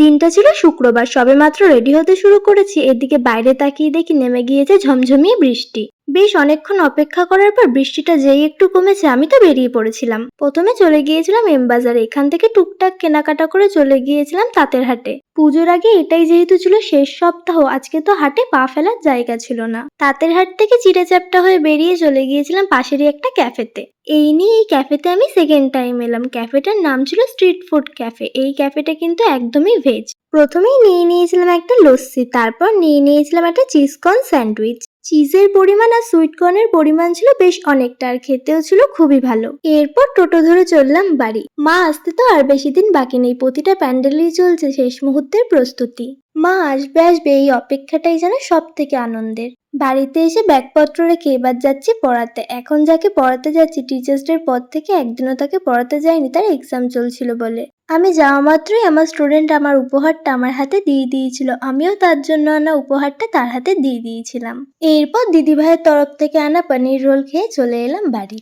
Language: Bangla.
দিনটা ছিল শুক্রবার, সবে মাত্র রেডি হতে শুরু করেছি। এদিকে বাইরে তাকিয়ে দেখি নেমে গিয়েছে ঝমঝমিয়ে বৃষ্টি। বেশ অনেকক্ষণ অপেক্ষা করার পর বৃষ্টিটা যেই একটু কমেছে, আমি তো বেরিয়ে পড়েছিলাম। প্রথমে চলে গিয়েছিলাম এম বাজারে। এখান থেকে টুকটাক কেনাকাটা করে চলে গিয়েছিলাম তাঁতের হাটে। পুজোর আগে এটাই যেহেতু ছিল শেষ সপ্তাহ, আজকে তো হাটে পা ফেলার জায়গা ছিল না। তাঁতের হাট থেকে চিড়ে চ্যাপটা হয়ে বেরিয়ে চলে গিয়েছিলাম পাশেরই একটা ক্যাফেতে। এই নিয়ে এই ক্যাফেতে আমি সেকেন্ড টাইম এলাম। ক্যাফেটার নাম ছিল স্ট্রিট ফুড ক্যাফে এই ক্যাফেটা কিন্তু একদমই ভেজ প্রথমেই নিয়ে নিয়েছিলাম একটা লস্যি, তারপর নিয়ে নিয়েছিলাম একটা চিজকর্ন স্যান্ডউইচ চিজের পরিমাণ আর সুইট কর্নের পরিমাণ ছিল বেশ অনেকটা আর খেতেও ছিল খুবই ভালো। এরপর টোটো ধরে চললাম বাড়ি। মা আসতে তো আর বেশি দিন বাকি নেই, প্রতিটা প্যান্ডেলই চলছে শেষ মুহূর্তের প্রস্তুতি। মা আসবে আসবে এই অপেক্ষাটাই যেন সব থেকে আনন্দের। বাড়িতে এসে ব্যাগপত্র রেখে এবার যাচ্ছি পড়াতে। এখন যাকে পড়াতে যাচ্ছি টিচার্স ডের পর থেকে একদিনও তাকে পড়াতে যায়নি, তার এক্সাম চলছিল বলে। আমি যাওয়া মাত্রই আমার স্টুডেন্ট আমার উপহারটা আমার হাতে দিয়ে দিয়েছিল। আমিও তার জন্য আনা উপহারটা তার হাতে দিয়ে দিয়েছিলাম। এরপর দিদিভাইয়ের তরফ থেকে আনা পনির রোল খেয়ে চলে এলাম বাড়ি।